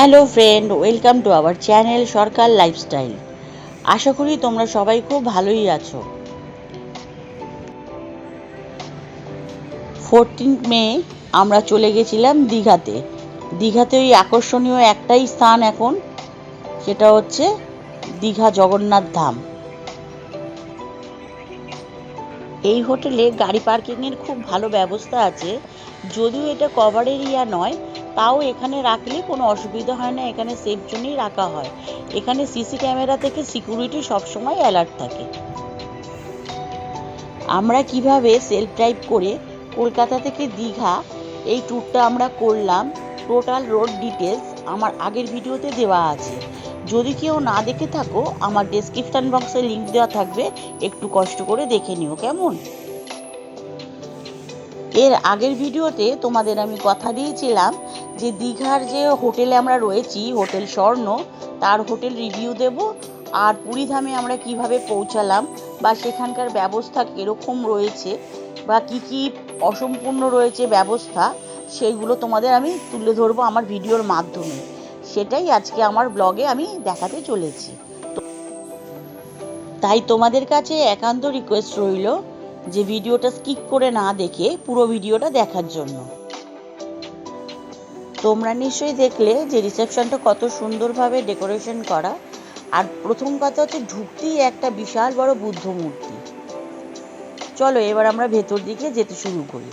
Hello friend, welcome to our channel Sarkar lifestyle. আশা করি তোমরা সবাই খুব ভালোই আছো। ফোরটিন মে আমরা চলে গেছিলাম দীঘাতে। দীঘাতে ওই আকর্ষণীয় একটাই স্থান এখন, সেটা হচ্ছে দীঘা জগন্নাথ ধাম। এই হোটেলে গাড়ি পার্কিংয়ের খুব ভালো ব্যবস্থা আছে। যদিও এটা কভার এরিয়া নয়, তাও এখানে রাখলে কোনো অসুবিধা হয় না, এখানে সেফ জন্যই রাখা হয়। এখানে সিসি ক্যামেরা থেকে সিকিউরিটি সবসময় অ্যালার্ট থাকে। আমরা কীভাবে সেলফ ড্রাইভ করে কলকাতা থেকে দীঘা, এই ট্যুরটা আমরা করলাম। টোটাল রোড ডিটেলস আমার আগের ভিডিওতে দেওয়া আছে। যদি কেউ না দেখে থাকো, আমার ডেসক্রিপশন বক্সে লিংক দেওয়া থাকবে। একটু কষ্ট করে দেখে নিও, কেমন? এর আগের ভিডিওতে তোমাদের আমি কথা দিয়েছিলাম যে দীঘার যে হোটেলে আমরা রয়েছি, হোটেল স্বর্ণ, তার হোটেল রিভিউ দেব আর পুরীধামে আমরা কীভাবে পৌঁছালাম বা সেখানকার ব্যবস্থা কীরকম রয়েছে বা কি কি অসম্পূর্ণ রয়েছে ব্যবস্থা, সেইগুলো তোমাদের আমি তুলে ধরবো আমার ভিডিওর মাধ্যমে। সেটাই আজকে আমার ব্লগে আমি দেখাতে চলেছি। তাই তোমাদের কাছে একান্ত রিকোয়েস্ট রইল যে ভিডিওটা স্কিপ করে না দেখে পুরো ভিডিওটা দেখার জন্য। তোমরা নিশ্চয়ই দেখলে যে রিসেপশনটা কত সুন্দরভাবে ডেকোরেশন করা। আর প্রথম কথা হচ্ছে ঢুকতেই একটা বিশাল বড় বুদ্ধ মূর্তি। চলো এবার আমরা ভেতর দিকে যেতে শুরু করি।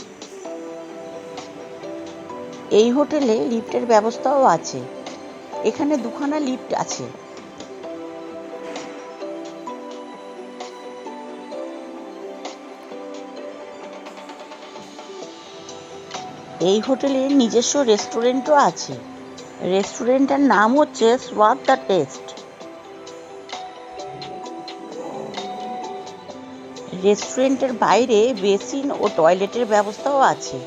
এই হোটেলে লিফটের ব্যবস্থাও আছে। এখানে দুখানা লিফট আছে। এই হোটেলে নিজস্ব রেস্টুরেন্টও আছে। রেস্টুরেন্টটার নাম হচ্ছে সোয়াদ দ্য টেস্ট রেস্টুরেন্টের বাইরে বেসিন ও টয়লেটের ব্যবস্থাও আছে।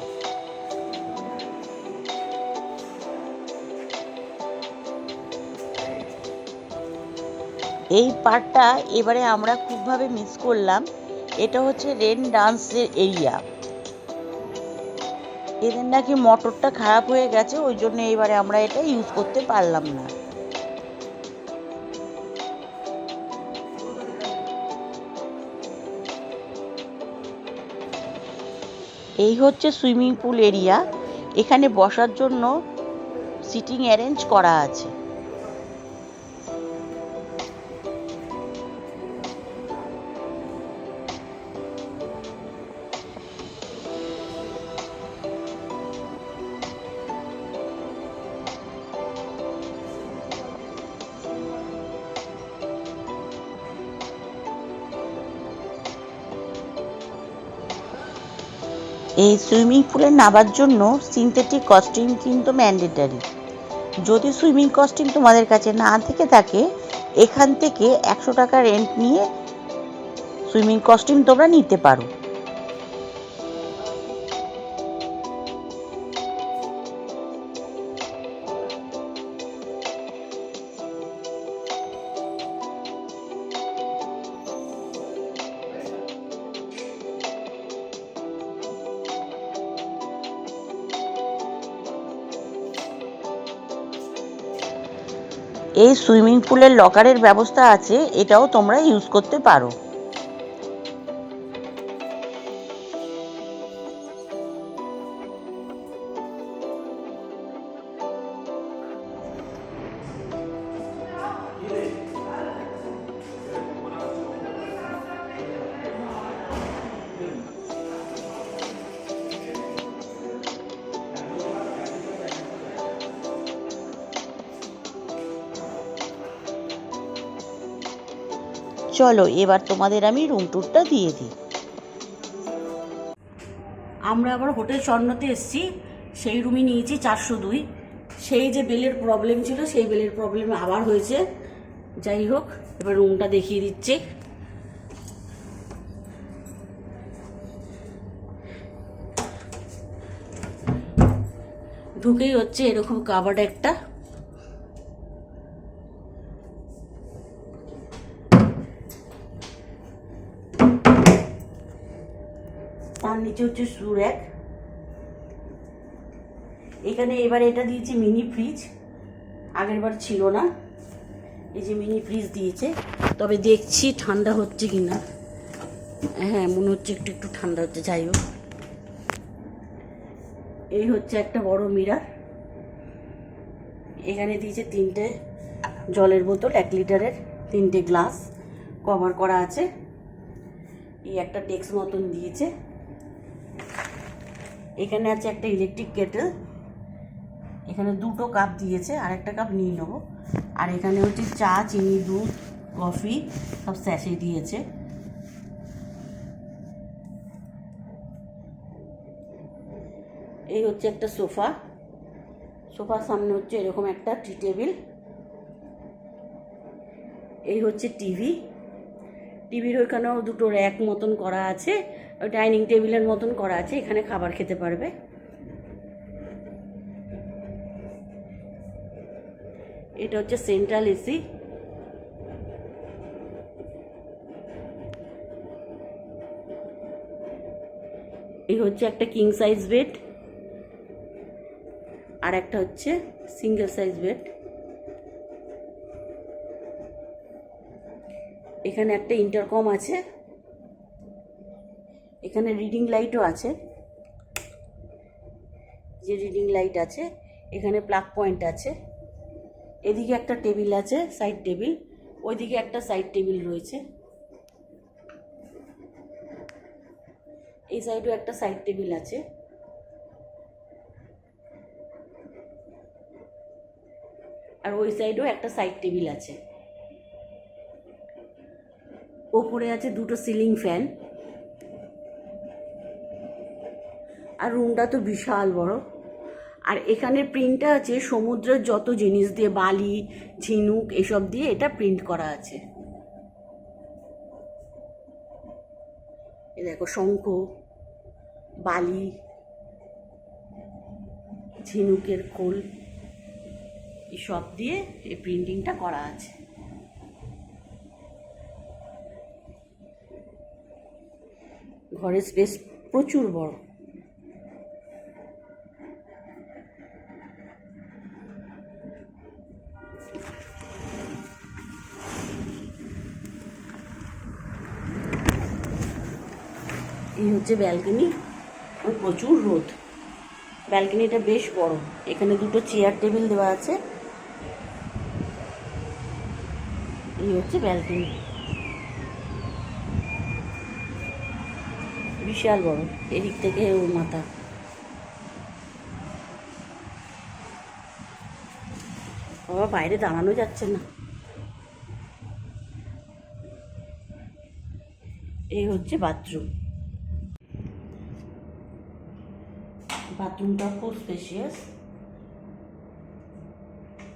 এই পার্টটা এবারে আমরা খুবভাবে মিস করলাম। এটা হচ্ছে রেন ডান্সের এরিয়া এদের নাকি মোটরটা খারাপ হয়ে গেছে, ওই জন্য এবারে আমরা এটা ইউজ করতে পারলাম না। এই হচ্ছে সুইমিং পুল এরিয়া এখানে বসার জন্য সিটিং অ্যারেঞ্জ করা আছে। এই সুইমিং পুলে নামার জন্য সিনথেটিক কস্টিউম কিন্তু ম্যান্ডেটারি যদি সুইমিং কস্টিউম তোমাদের কাছে না থেকে থাকে, এখান থেকে একশো টাকা রেন্ট নিয়ে সুইমিং কস্টিউম তোমরা নিতে পারো। এই সুইমিং পুলের লকারের ব্যবস্থা আছে এটাও তোমরা ইউজ করতে পারো। চলো, এবার তোমাদের আমি রুম ট্যুরটা দিয়ে দিই। আমরা আবার হোটেল স্বর্ণতে এসেছি, সেই রুমই নিয়েছি চারশো দুই। সেই যে বেলের প্রবলেম ছিল, সেই বেলের প্রবলেম আবার হয়েছে। যাই হোক, এবার রুমটা দেখিয়ে দিচ্ছে। ঢুকেই হচ্ছে এরকম কাবার্ড একটা। নিচে হচ্ছে শু র্যাক এখানে এবারে এটা দিয়েছি মিনি ফ্রিজ। আগের বার ছিল না। এই যে মিনি ফ্রিজ দিয়েছে। তবে দেখছি ঠান্ডা হচ্ছে কি না হ্যাঁ মনে হচ্ছে একটু একটু ঠান্ডা হচ্ছে, যাই হোক। এই হচ্ছে একটা বড় মিরার। এখানে দিয়েছে তিনটে জলের বোতল, এক লিটারের, তিনটে গ্লাস। কভার করা আছে। এই একটা ডেস্ক মতন দিয়েছে। এখানে আছে একটা ইলেকট্রিক কেটেল এখানে দুটো কাপ দিয়েছে আর একটা কাপ নিয়ে নেব। আর এখানে হচ্ছে চা, চিনি, দুধ কফি সব স্যাশে দিয়েছে। এই হচ্ছে একটা সোফা সোফার সামনে হচ্ছে এরকম একটা টি টেবিল এই হচ্ছে টিভি টিভির ওইখানেও দুটো র্যাক মতন করা আছে। ডাইনিং টেবিলের মতন করা আছে, এখানে খাবার খেতে পারবে। এটা হচ্ছে সেন্ট্রাল এসি। এই হচ্ছে একটা কিং সাইজ বেড আর একটা হচ্ছে সিঙ্গেল সাইজ বেড এখানে একটা ইন্টারকম আছে। এখানে রিডিং লাইটও আছে। যে রিডিং লাইট আছে, এখানে প্লাগ পয়েন্ট আছে। এদিকে একটা টেবিল আছে সাইড টেবিল ওইদিকে একটা সাইড টেবিল রয়েছে। এই সাইডেও একটা সাইড টেবিল আছে। আর ওই সাইডেও একটা সাইড টেবিল আছে। ওপরে আছে দুটো সিলিং ফ্যান আর রুমটা তো বিশাল বড়। আর এখানে প্রিন্টটা আছে সমুদ্রের যত জিনিস দিয়ে, বালি, ঝিনুক এসব দিয়ে এটা প্রিন্ট করা আছে। এ দেখো শঙ্খ, বালি, ঝিনুকের খোল এসব দিয়ে এই প্রিন্টিংটা করা আছে। ঘরের স্পেস প্রচুর বড়। হচ্ছে ব্যালকনি প্রচুর রোদ। ব্যালকনিটা বেশ বড়। এখানে দুটো চেয়ার টেবিল দেওয়া আছে। এই হচ্ছে ব্যালকনি বিশাল বড়, এদিক থেকে ওর মাথা। বাবা, বাইরে দাঁড়ানো যাচ্ছে না। এই হচ্ছে বাথরুম বাথরুমটা খুব স্পেশিয়াস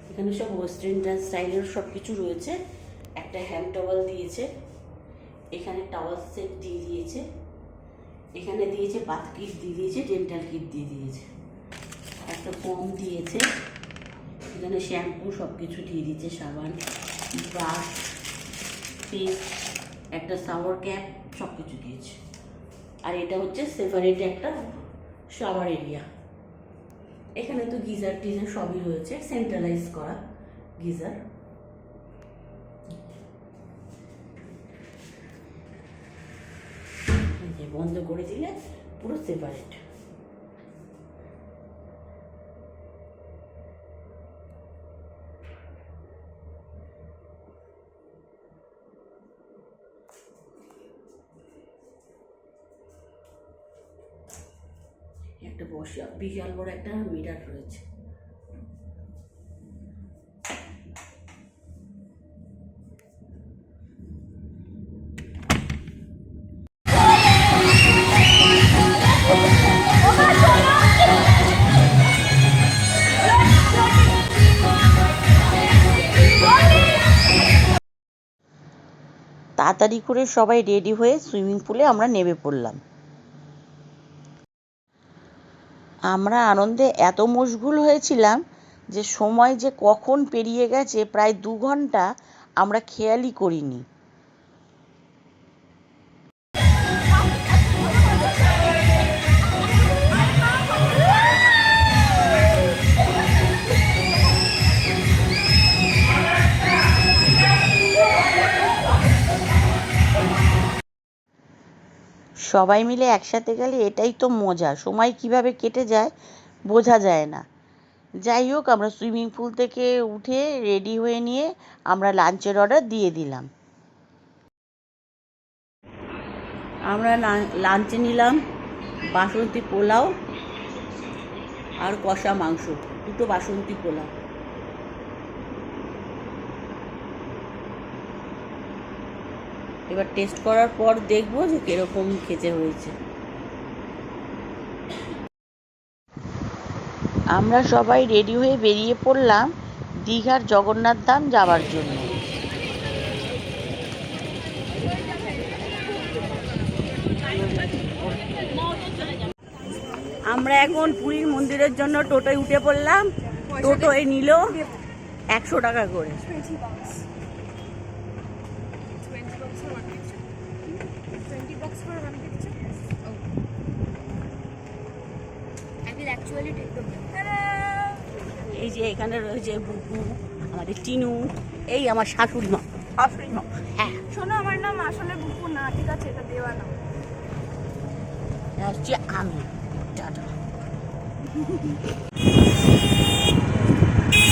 এখানে সব ওয়েস্টার্ন স্টাইলের সব কিছু রয়েছে। একটা হ্যান্ড টাওয়াল দিয়েছে। এখানে টাওয়াল সেট দিয়ে দিয়েছে। এখানে দিয়েছে বাথ কিট দিয়ে দিয়েছে ডেন্টাল কিট দিয়ে দিয়েছে। একটা কম দিয়েছে। এখানে শ্যাম্পু সব কিছু দিয়ে দিয়েছে, সাবান ব্রাশ পেস্ট একটা সাওয়ার ক্যাপ সব কিছু দিয়েছে। আর এটা হচ্ছে সেপারেট একটা শাওয়ার এরিয়া। এখানে তো গিজার টিজার সবই রয়েছে সেন্ট্রালাইজ করা গিজার। বন্ধ করে দিলে পুরো সেপারেট বসা বিশাল বড় একটা মিরার রয়েছে। তাড়াতাড়ি করে সবাই রেডি হয়ে সুইমিং পুলে আমরা নেমে পড়লাম। আমরা আনন্দে এত মশগুল হয়েছিলাম যে সময় যে কখন পেরিয়ে গেছে, প্রায় দু ঘণ্টা আমরা খেয়ালই করিনি। সবাই মিলে একসাথে গেলে এটাই তো মজা। সময় কীভাবে কেটে যায় বোঝা যায় না। যাই হোক, আমরা সুইমিং পুল থেকে উঠে রেডি হয়ে নিয়ে আমরা লাঞ্চের অর্ডার দিয়ে দিলাম। আমরা লাঞ্চে নিলাম বাসন্তী পোলাও আর কষা মাংস, দুটো বাসন্তী পোলাও। এবার টেস্ট করার পর দেখব যে কীরকম খেতে হয়েছে। আমরা সবাই রেডি হয়ে বেরিয়ে পড়লাম দীঘার জগন্নাথ ধাম যাওয়ার জন্য। আমরা এখন পুরীর মন্দিরের জন্য টোটোয় উঠে পড়লাম। টোটোয় নিল একশো টাকা করে। 20 bucks for one picture. Oh. I will actually take the. Hello. এই যে এখানে রয়েছে বুবু আমাদের টিনু এই আমার শাশুড়ি মা। শাশুড়ি মা। হ্যাঁ। শোনো আমার নাম আসলে বুকু না ঠিক আছে? এটা দেওয়া না। এটা হচ্ছে আমি। টাটা।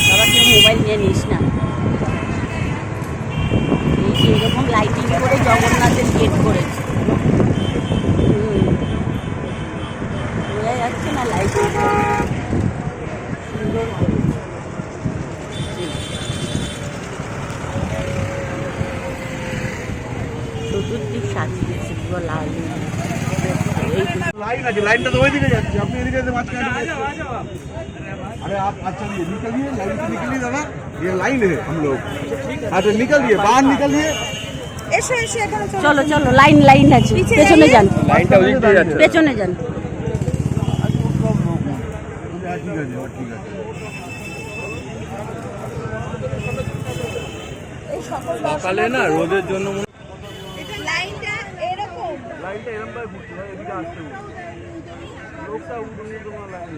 বাবা কেউ মোবাইল নিয়ে নিস না। এই যে এরকম লাইটিং করে জগন্নাথের গেট করেছে। যাচ্ছে না লাইটিং সুন্দর করেছে চতুর্দিক সাজিয়েছে পুরো লাল এই लाइन है लाइन तो वही दिखे जाती है अपनी एरिया से बात कर अरे आप अच्छा ये निकलिए लाइन से निकलिए दादा ये लाइन है हम लोग अच्छा निकलिए बाहर निकलिए এসো এসো এখানে চলো চলো চলো লাইন লাইন আছে পিছে পেছনে যাইয়ে? যান লাইনটা ওই দিকে যাচ্ছে পেছনে যান সকালে না রোদের জন্য এটা লাইনটা এরকম। লাইনটা এরকম ভাবে ঘুরছে ভাই এদিকে আসতে লোকটা উঠে তোমার লাইন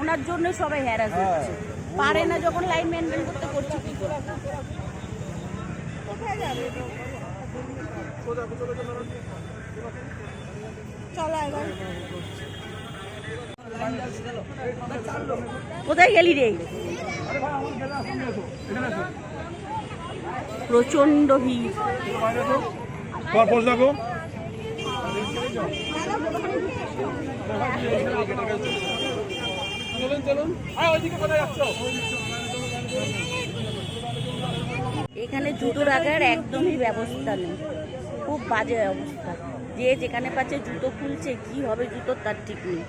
ওনার জন্য সবাই হ্যারাস হচ্ছে। পারে না যখন লাইন মেনটেন করতে করছে কি করে? কোথায় যাবে? চলো এবার। কোথায় গেলি রে? প্রচণ্ড ভিড় এখানে জুতো রাখার একদমই ব্যবস্থা নেই। খুব বাজে অবস্থা। যে যেখানে পাচ্ছে জুতো খুলছে, কি হবে জুতো তার ঠিক নেই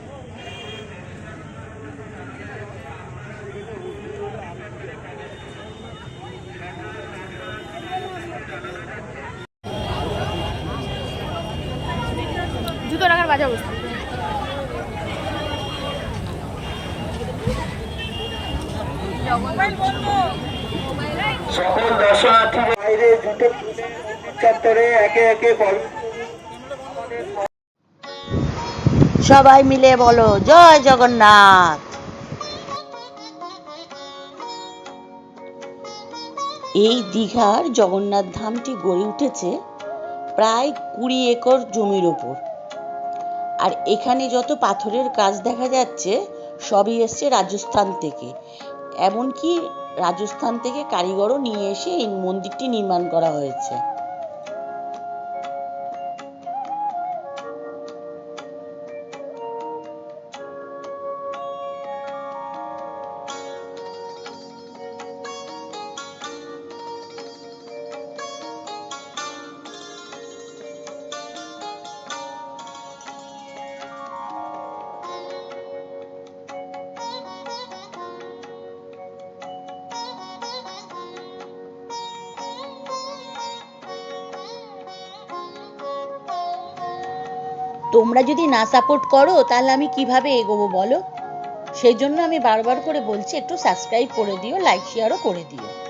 জুতো রাখার বাজে অবস্থা সকল দর্শনার্থী বাইরে জুতো চত্বরে একে সবাই মিলে বলো, জয় জগন্নাথ। এই দীঘার জগন্নাথ ধামটি গড়ে উঠেছে প্রায় কুড়ি একর জমির ওপর। আর এখানে যত পাথরের কাজ দেখা যাচ্ছে, সবই এসছে রাজস্থান থেকে। এমনকি রাজস্থান থেকে কারিগরও নিয়ে এসে এই মন্দিরটি নির্মাণ করা হয়েছে। তোমরা যদি না সাপোর্ট করো, তাহলে আমি কীভাবে এগোবো বলো? সেই জন্য আমি বারবার করে বলছি, একটু সাবস্ক্রাইব করে দিও লাইক শেয়ারও করে দিও।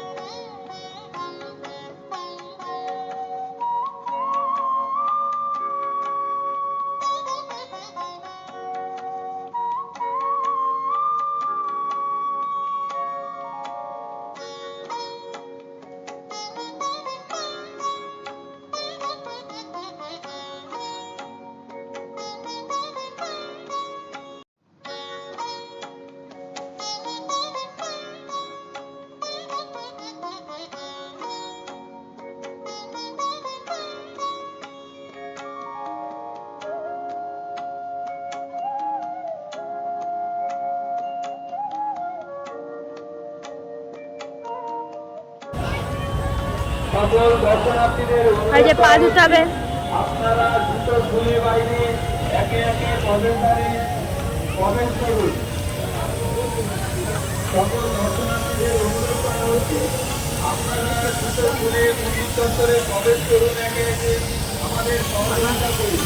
আমাদের সহযোগিতা করুন।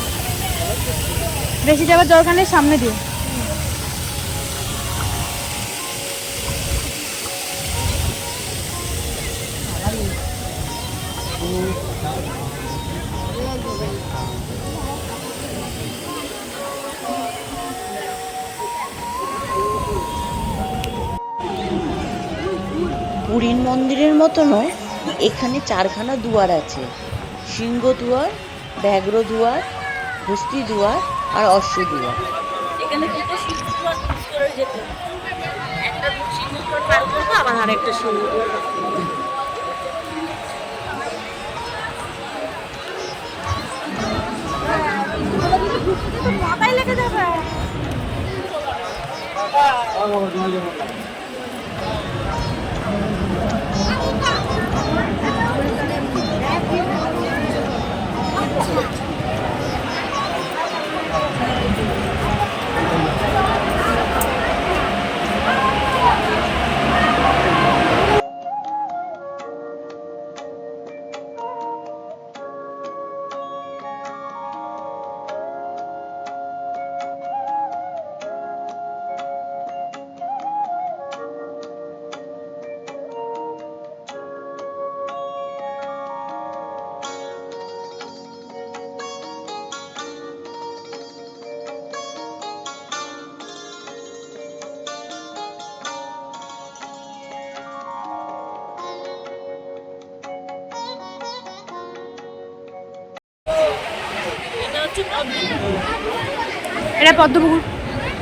বেশি যাবার দরকার নেই সামনে দিয়ে পুরীর মন্দিরের মতনও এখানে চারখানা দুয়ার আছে। সিংহ দুয়ার ব্যাঘ্র দুয়ার হস্তি দুয়ার আর অশ্ব দুয়ার। এখানে দুটো সিংহ দুয়ার ক্রস করে যেতে হবে। একটা সিংহ দুয়ার পার করব আবার আরেকটা সিংহ দুয়ার মাথায় লেগে যাবে। হচ্ছে পদ্মপুকুর এটা পদ্মপুকুর?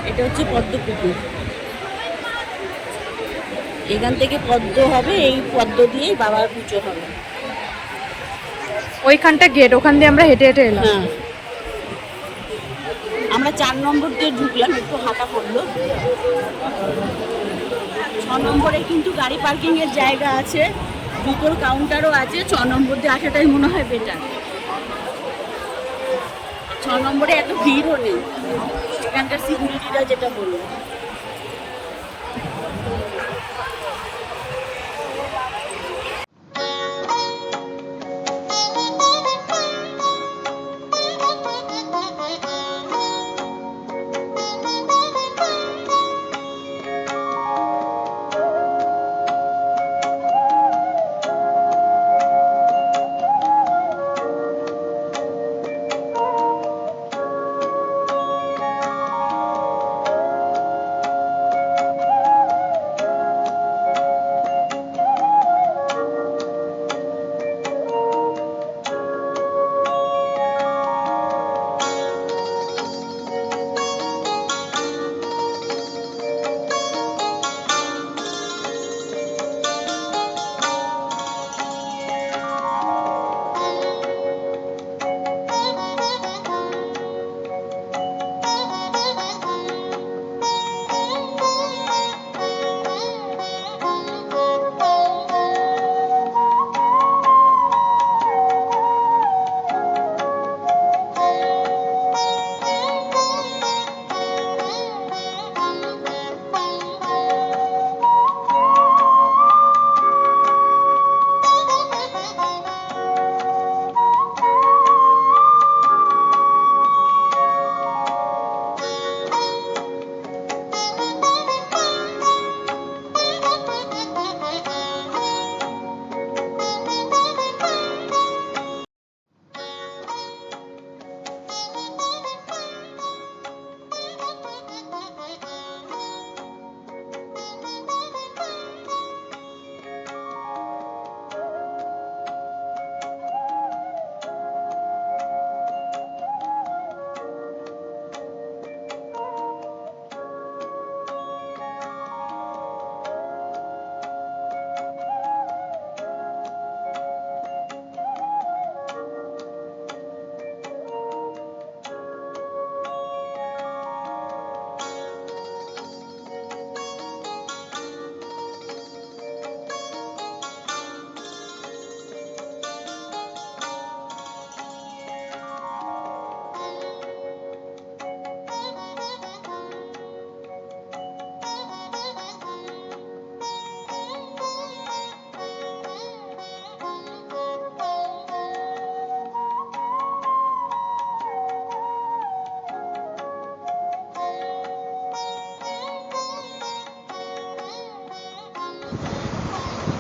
এটা হচ্ছে পদ্মপুকুর। এখান থেকে পদ্ম হবে এই পদ্ম দিয়েই বাবার পুজো হবে। ওইখানটা গেট ওখান দিয়ে আমরা হেঁটে হেঁটে এলাম। হ্যাঁ। আমরা চার নম্বর দিয়ে ঢুকলাম একটু হাঁটা পড়ল। ছ নম্বরে কিন্তু গাড়ি পার্কিং এর জায়গা আছে দুটোর কাউন্টারও আছে ছ নম্বর দিয়ে আসাটাই মনে হয় বেটার ছ নম্বরে এত ভিড় নেই। এখানকার সিকিউরিটিরা যেটা বলল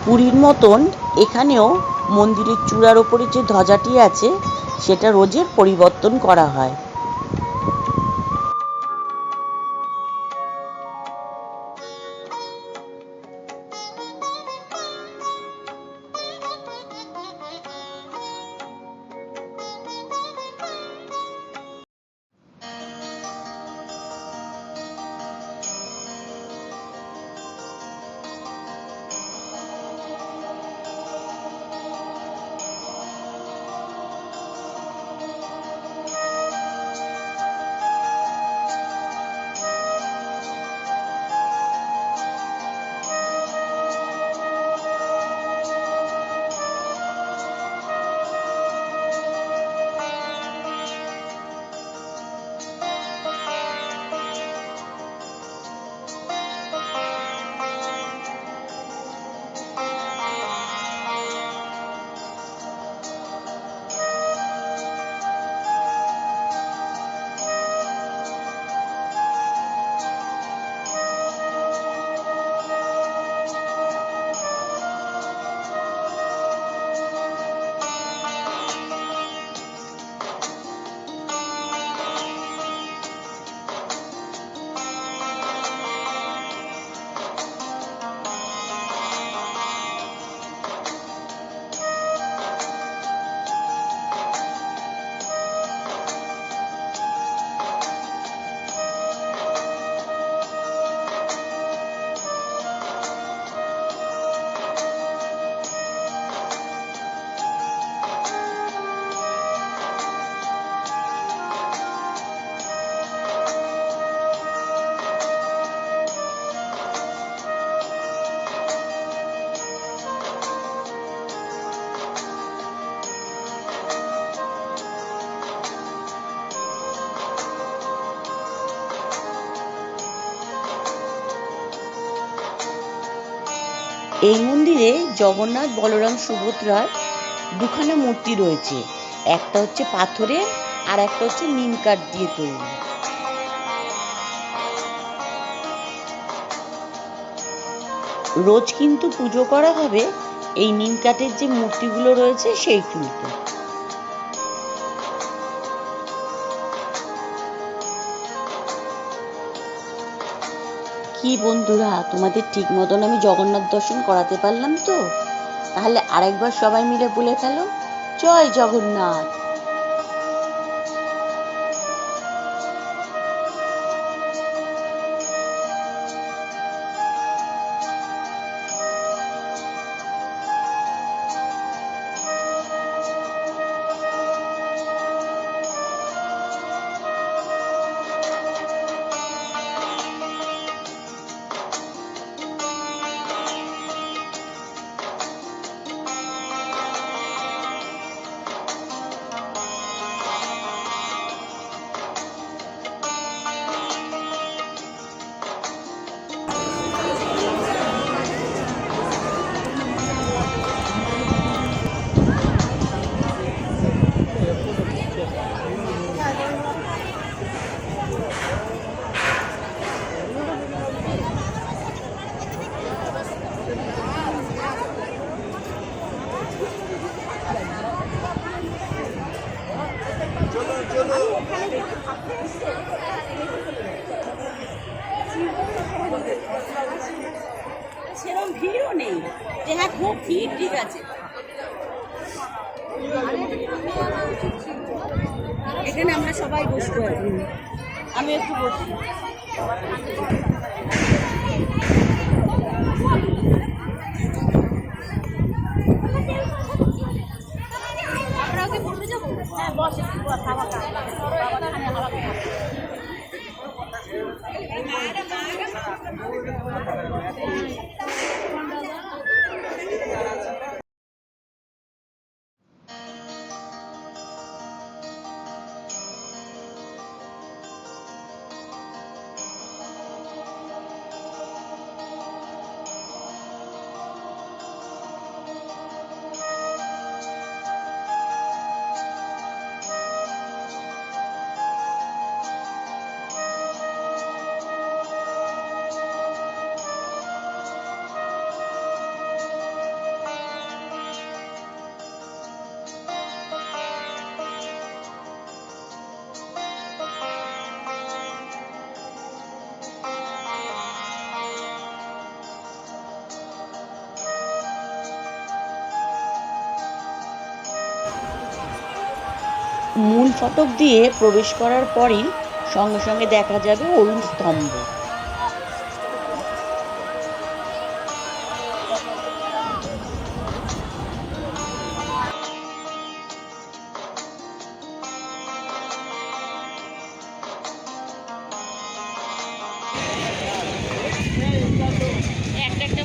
পুরীর মতন এখানেও মন্দিরের চূড়ার ওপরে যে ধ্বজাটি আছে সেটা রোজের পরিবর্তন করা হয়। এই মন্দিরে জগন্নাথ, বলরাম, সুভদ্রার দুখানা মূর্তি রয়েছে। একটা হচ্ছে পাথরের আর একটা হচ্ছে নিম কাঠ দিয়ে তৈরি। রোজ কিন্তু পুজো করা হবে, এই নিম কাঠের যে মূর্তিগুলো রয়েছে সেইগুলোতে কি বন্ধুরা, তোমাদের ঠিক মতন আমি জগন্নাথ দর্শন করাতে পারলাম তো? তাহলে আরেকবার সবাই মিলে বলে ফেলো। জয় জগন্নাথ। সেরকম ভিড়ও নেই। যে হ্যাঁ খুব ভিড় ঠিক আছে। এখানে আমরা সবাই বসবো আমি একটু বসি। হ্যাঁ বস বস হাওয়া খা। Yeah. ফটক দিয়ে প্রবেশ করার পরই সঙ্গে সঙ্গে দেখা যাবে অরুণ স্তম্ভ।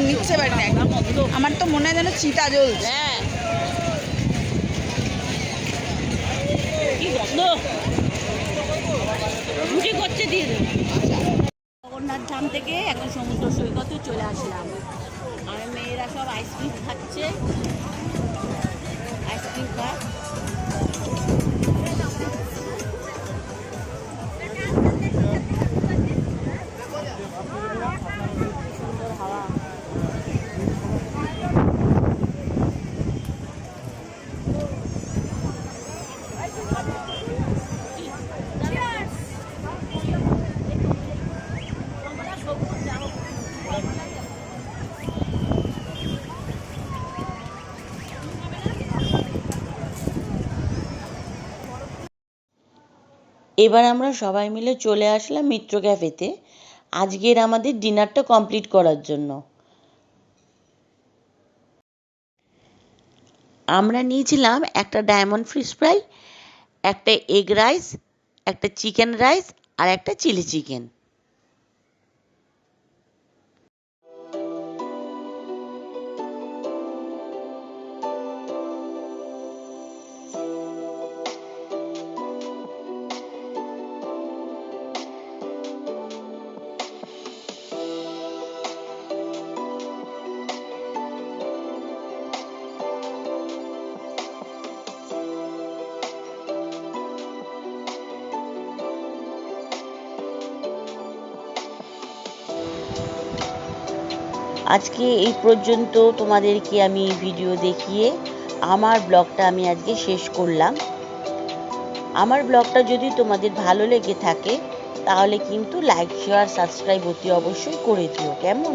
নিচ্ছে বাড়ি না আমার তো মনে হয় যেন চিতা জ্বলছে। হ্যাঁ। কি গন্ধ? করছে দিয়ে দেবে এবার আমরা সবাই মিলে চলে আসলাম মিত্র ক্যাফেতে আজকের আমাদের ডিনারটা কমপ্লিট করার জন্য। আমরা নিয়েছিলাম একটা ডায়মন্ড ফিশ ফ্রাই, একটা এগ রাইস, একটা চিকেন রাইস আর একটা চিলি চিকেন। আজকে এই পর্যন্ত তোমাদেরকে আমি ভিডিও দেখিয়ে আমার ব্লগটা আমি আজকে শেষ করলাম। আমার ব্লগটা যদি তোমাদের ভালো লেগে থাকে, তাহলে কিন্তু লাইক শেয়ার সাবস্ক্রাইব অতি অবশ্যই করে দিও। কেমন?